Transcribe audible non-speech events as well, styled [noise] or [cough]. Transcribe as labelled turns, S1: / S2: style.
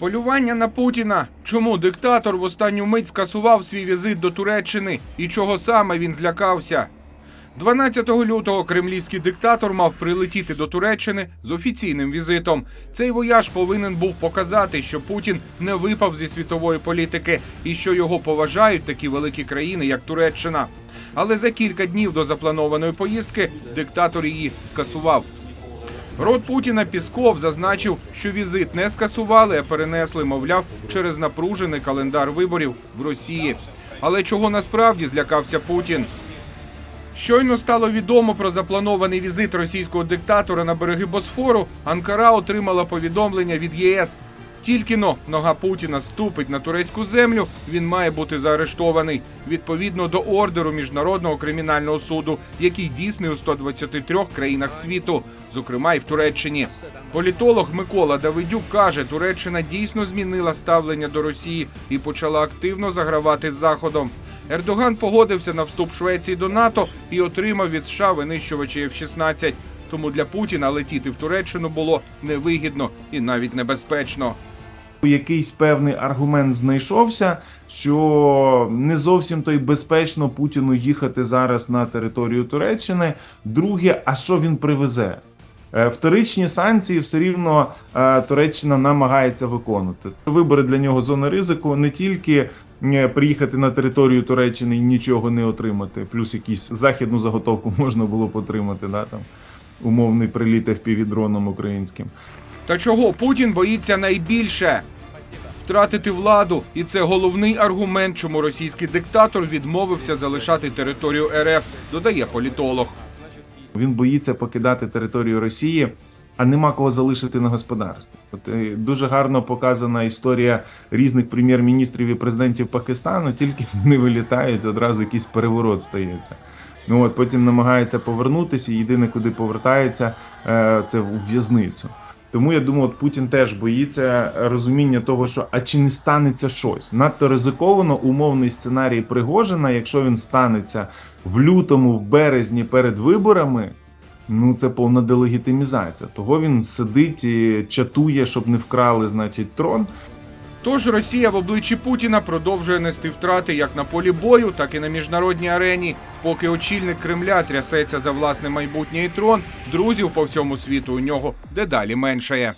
S1: Полювання на Путіна. Чому диктатор в останню мить скасував свій візит до Туреччини і чого саме він злякався? 12 лютого кремлівський диктатор мав прилетіти до Туреччини з офіційним візитом. Цей вояж повинен був показати, що Путін не випав зі світової політики і що його поважають такі великі країни, як Туреччина. Але за кілька днів до запланованої поїздки диктатор її скасував. Рот Путіна Пісков зазначив, що візит не скасували, а перенесли, мовляв, через напружений календар виборів в Росії. Але чого насправді злякався Путін? Щойно стало відомо про запланований візит російського диктатора на береги Босфору. Анкара отримала повідомлення від ЄС. Тільки но нога Путіна ступить на турецьку землю, він має бути заарештований відповідно до ордеру міжнародного кримінального суду, який дійсний у 123 країнах світу, зокрема і в Туреччині. Політолог Микола Давидюк каже, Туреччина дійсно змінила ставлення до Росії і почала активно загравати з Заходом. Ердоган погодився на вступ Швеції до НАТО і отримав від США винищувачі F-16. Тому для Путіна летіти в Туреччину було невигідно і навіть небезпечно.
S2: Якийсь певний аргумент знайшовся, що не зовсім то й безпечно Путіну їхати зараз на територію Туреччини. Друге, а що він привезе? Е, Вторичні санкції все рівно е, Туреччина намагається виконувати. Вибори для нього зона ризику не тільки е, приїхати на територію Туреччини і нічого не отримати, плюс якісь західну заготовку [laughs] можна було б отримати, да, там умовний приліт FPV-дроном українським.
S1: Та чого Путін боїться найбільше? Втратити владу, і це головний аргумент, чому російський диктатор відмовився залишати територію РФ, додає політолог.
S2: Він боїться покидати територію Росії, а нема кого залишити на господарстві. От е, дуже гарно показана історія різних прем'єр-міністрів і президентів Пакистану. Тільки [laughs] вони вилітають, одразу якийсь переворот стається. Ну от потім намагаються повернутися, єдине, куди повертаються, е, це в в'язницю. Тому я думаю, от Путін теж боїться розуміння того, що а чи не станеться щось. Надто ризиковано умовний сценарій Пригожина, якщо він станеться в лютому, в березні перед виборами. Ну, це повна делегітимізація. Того він сидить і чатує, щоб не вкрали, значить, трон.
S1: Тож Росія в обличчі Путіна продовжує нести втрати як на полі бою, так і на міжнародній арені. Поки очільник Кремля трясеться за власне майбутнє і трон, друзів по всьому світу у нього дедалі меншає.